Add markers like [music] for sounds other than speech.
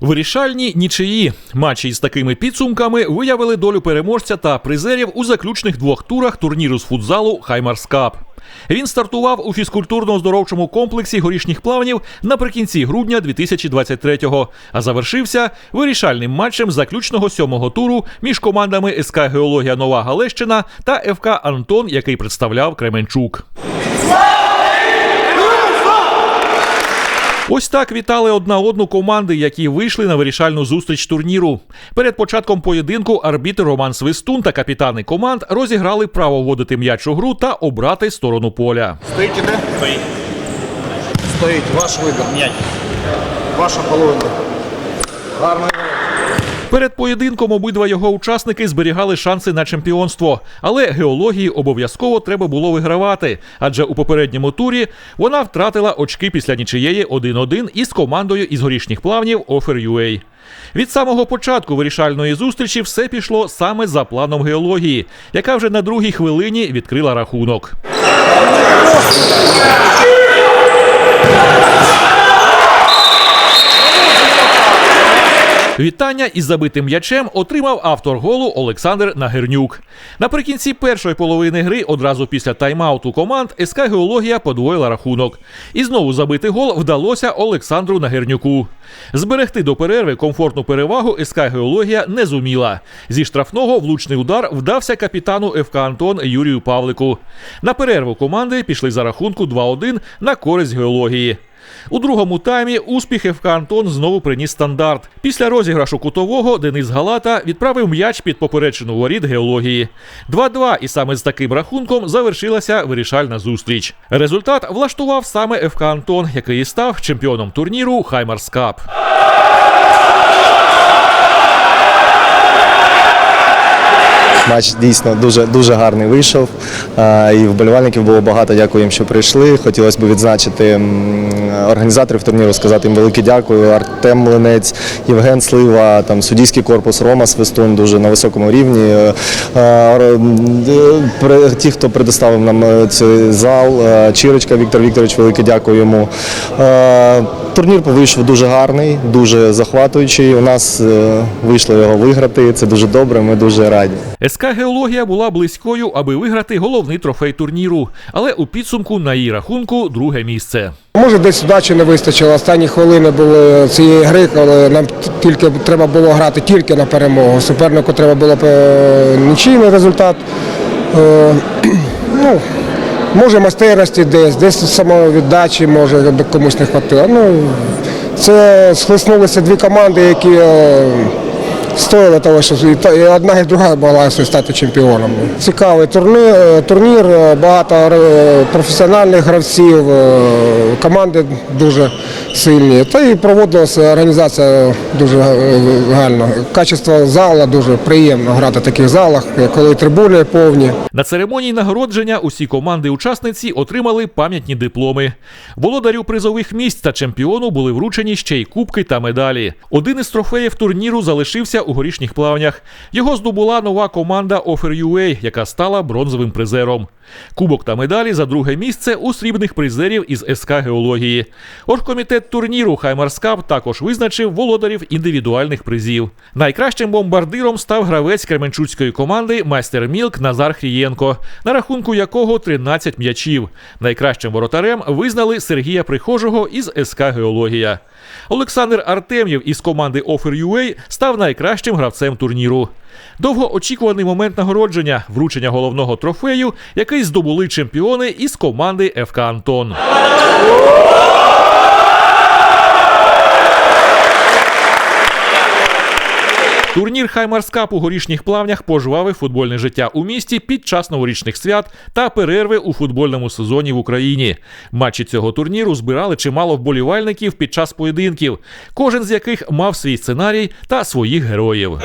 Вирішальні нічиї матчі із такими підсумками виявили долю переможця та призерів у заключних двох турах турніру з футзалу Хаймарс Кап. Він стартував у фізкультурно-оздоровчому комплексі горішніх плавнів наприкінці грудня 2023-го, а завершився вирішальним матчем заключного сьомого туру між командами СК Геологія Нова Галещина та ФК Антон, який представляв Кременчук. Ось так вітали одна одну команди, які вийшли на вирішальну зустріч турніру. Перед початком поєдинку арбітр Роман Свистун та капітани команд розіграли право вводити м'яч у гру та обрати сторону поля. Стоїть іде? Стоїть. Стоїть. Ваш вибір. М'яч. Ваша половина. Гарно. Перед поєдинком обидва його учасники зберігали шанси на чемпіонство, але геології обов'язково треба було вигравати, адже у попередньому турі вона втратила очки після нічиєї 1-1 із командою із горішніх плавнів Offer.ua. Від самого початку вирішальної зустрічі все пішло саме за планом геології, яка вже на другій хвилині відкрила рахунок. Вітання із забитим м'ячем отримав автор голу Олександр Нагернюк. Наприкінці першої половини гри, одразу після тайм-ауту команд, СК Геологія подвоїла рахунок. І знову забити гол вдалося Олександру Нагернюку. Зберегти до перерви комфортну перевагу СК Геологія не зуміла. Зі штрафного влучний удар вдався капітану ФК Антон Юрію Павлику. На перерву команди пішли за рахунку 2-1 на користь геології. У другому таймі успіх ФК Антон знову приніс стандарт. Після розіграшу кутового Денис Галата відправив м'яч під поперечину воріт геології. 2-2 і саме з таким рахунком завершилася вирішальна зустріч. Результат влаштував саме ФК Антон, який і став чемпіоном турніру Хаймарс Кап. Матч дійсно дуже дуже гарний вийшов. І вболівальників було багато. Дякую їм, що прийшли. Хотілося б відзначити організаторів турніру, сказати їм велике дякую. Артем Млинець, Євген Слива, там суддійський корпус Рома Свистун дуже на високому рівні. Е, е, е, Ті, хто предоставив нам цей зал, Чірочка Віктор Вікторович, велике дякую йому. Турнір вийшов дуже гарний, дуже захватуючий. У нас вийшло його виграти. Це дуже добре. Ми дуже раді. СК Геологія була близькою, аби виграти головний трофей турніру, але у підсумку на її рахунку друге місце. Може, десь удачі не вистачило. Останні хвилини були цієї гри, коли нам тільки треба було грати тільки на перемогу. Супернику треба було е, нічийний результат. Е, [clears throat] Ну, може, майстерності десь, десь самовіддачі, може, комусь не хватило. Ну, це схлеснулися дві команди, які стоїли того, що і одна і друга могла стати чемпіоном. Цікавий турнір, е, турнір е, багато е, професіональних гравців, команди дуже сильні. Та і проводилася організація дуже гарно. Качество зала дуже приємно грати в таких залах, коли трибуни повні. На церемонії нагородження усі команди-учасниці отримали пам'ятні дипломи. Володарю призових місць та чемпіону були вручені ще й кубки та медалі. Один із трофеїв турніру залишився у горішніх плавнях. Його здобула нова команда Offer.ua, яка стала бронзовим призером. Кубок та медалі за друге місце у срібних призерів із СК Геології. Оргкомітет турніру Хаймарс Кап також визначив володарів індивідуальних призів. Найкращим бомбардиром став гравець кременчуцької команди майстер Мілк Назар Хрієнко, на рахунку якого 13 м'ячів. Найкращим воротарем визнали Сергія Прихожого із СК Геологія. Олександр Артем'єв із команди Offer.ua став найкращим гравцем турніру. Довгоочікуваний момент нагородження вручення головного трофею, який здобули чемпіони із команди ФК Антон. Турнір Хаймарс Кап у горішніх плавнях пожвавив футбольне життя у місті під час новорічних свят та перерви у футбольному сезоні в Україні. Матчі цього турніру збирали чимало вболівальників під час поєдинків, кожен з яких мав свій сценарій та своїх героїв.